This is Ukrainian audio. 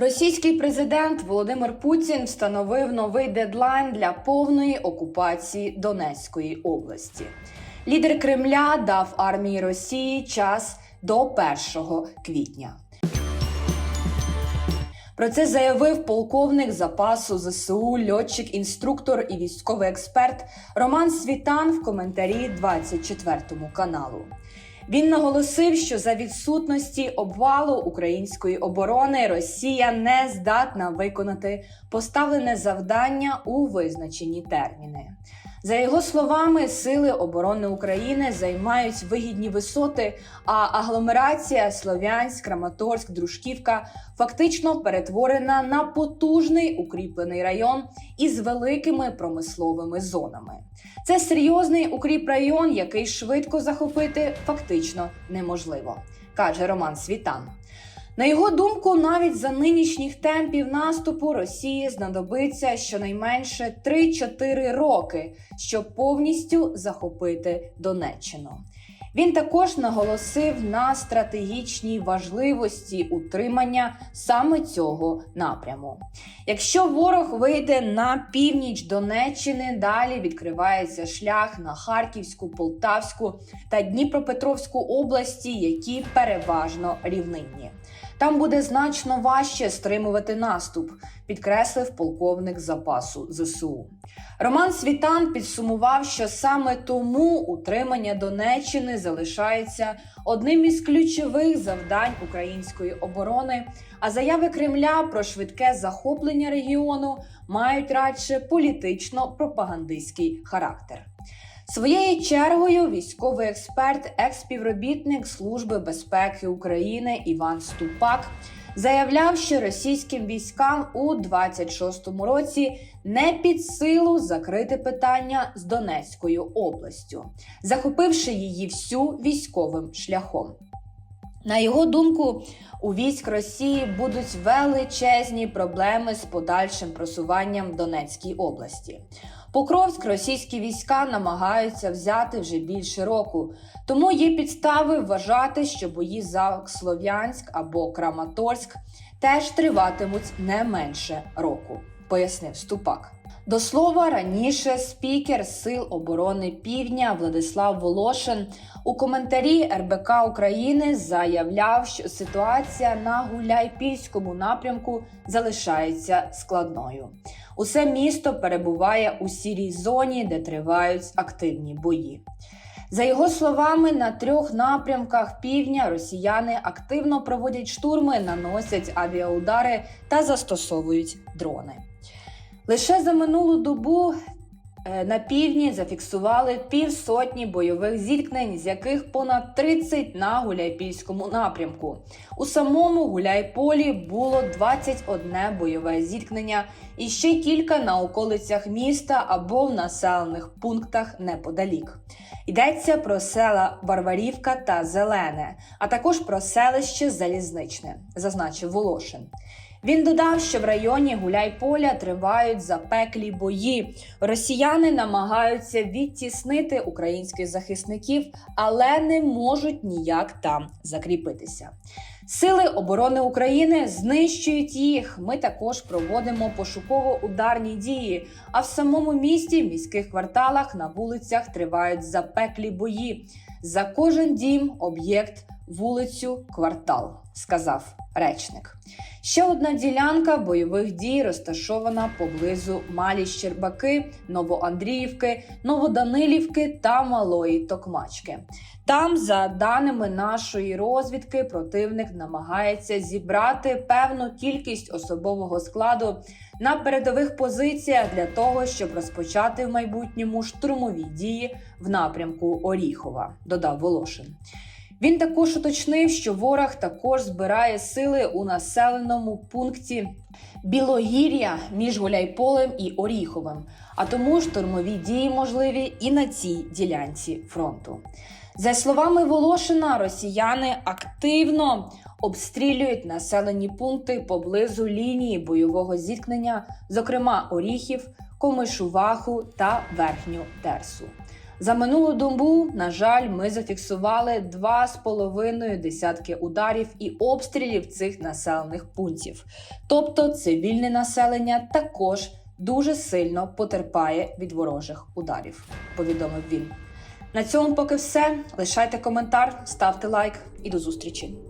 Російський президент Володимир Путін встановив новий дедлайн для повної окупації Донецької області. Лідер Кремля дав армії Росії час до 1 квітня. Про це заявив полковник запасу ЗСУ, льотчик, інструктор і військовий експерт Роман Світан в коментарі 24 каналу. Він наголосив, що за відсутності обвалу української оборони Росія не здатна виконати поставлене завдання у визначені терміни. За його словами, сили оборони України займають вигідні висоти, а агломерація Слов'янськ, Краматорськ, Дружківка фактично перетворена на потужний укріплений район із великими промисловими зонами. Це серйозний укріпрайон, який швидко захопити фактично неможливо, каже Роман Світан. На його думку, навіть за нинішніх темпів наступу Росії знадобиться щонайменше 3-4 роки, щоб повністю захопити Донеччину. Він також наголосив на стратегічній важливості утримання саме цього напряму. Якщо ворог вийде на північ Донеччини, далі відкривається шлях на Харківську, Полтавську та Дніпропетровську області, які переважно рівнинні. Там буде значно важче стримувати наступ, підкреслив полковник запасу ЗСУ. Роман Світан підсумував, що саме тому утримання Донеччини залишається одним із ключових завдань української оборони. А заяви Кремля про швидке захоплення регіону мають радше політично-пропагандистський характер. Своєю чергою військовий експерт, експівробітник Служби безпеки України Іван Ступак заявляв, що російським військам у 26-му році не під силу закрити питання з Донецькою областю, захопивши її всю військовим шляхом. На його думку, у військ Росії будуть величезні проблеми з подальшим просуванням в Донецькій області. Покровськ російські війська намагаються взяти вже більше року, тому є підстави вважати, що бої за Слов'янськ або Краматорськ теж триватимуть не менше року, пояснив Ступак. До слова, раніше спікер Сил оборони Півдня Владислав Волошин у коментарі РБК України заявляв, що ситуація на Гуляйпільському напрямку залишається складною. Усе місто перебуває у сірій зоні, де тривають активні бої. За його словами, на трьох напрямках півдня росіяни активно проводять штурми, наносять авіаудари та застосовують дрони. Лише за минулу добу е, на півдні зафіксували півсотні бойових зіткнень, з яких понад 30 на Гуляйпільському напрямку. У самому Гуляйполі було 21 бойове зіткнення і ще кілька на околицях міста або в населених пунктах неподалік. Йдеться про села Варварівка та Зелене, а також про селище Залізничне, зазначив Волошин. Він додав, що в районі Гуляйполя тривають запеклі бої. Росіяни намагаються відтіснити українських захисників, але не можуть ніяк там закріпитися. Сили оборони України знищують їх. Ми також проводимо пошуково-ударні дії. А в самому місті, в міських кварталах, на вулицях тривають запеклі бої. За кожен дім, об'єкт, вулицю, квартал, сказав речник. Ще одна ділянка бойових дій розташована поблизу Малі Щербаки, Новоандріївки, Новоданилівки та Малої Токмачки. Там, за даними нашої розвідки, противник намагається зібрати певну кількість особового складу на передових позиціях для того, щоб розпочати в майбутньому штурмові дії в напрямку Оріхова, додав Волошин. Він також уточнив, що ворог також збирає сили у населеному пункті Білогір'я між Гуляйполем і Оріховим, а тому штурмові дії можливі і на цій ділянці фронту. За словами Волошина, росіяни активно обстрілюють населені пункти поблизу лінії бойового зіткнення, зокрема Оріхів, Комишуваху та Верхню Терсу. За минулу добу, на жаль, ми зафіксували два з половиною десятки ударів і обстрілів цих населених пунктів. Тобто цивільне населення також дуже сильно потерпає від ворожих ударів, повідомив він. На цьому поки все. Лишайте коментар, ставте лайк і до зустрічі.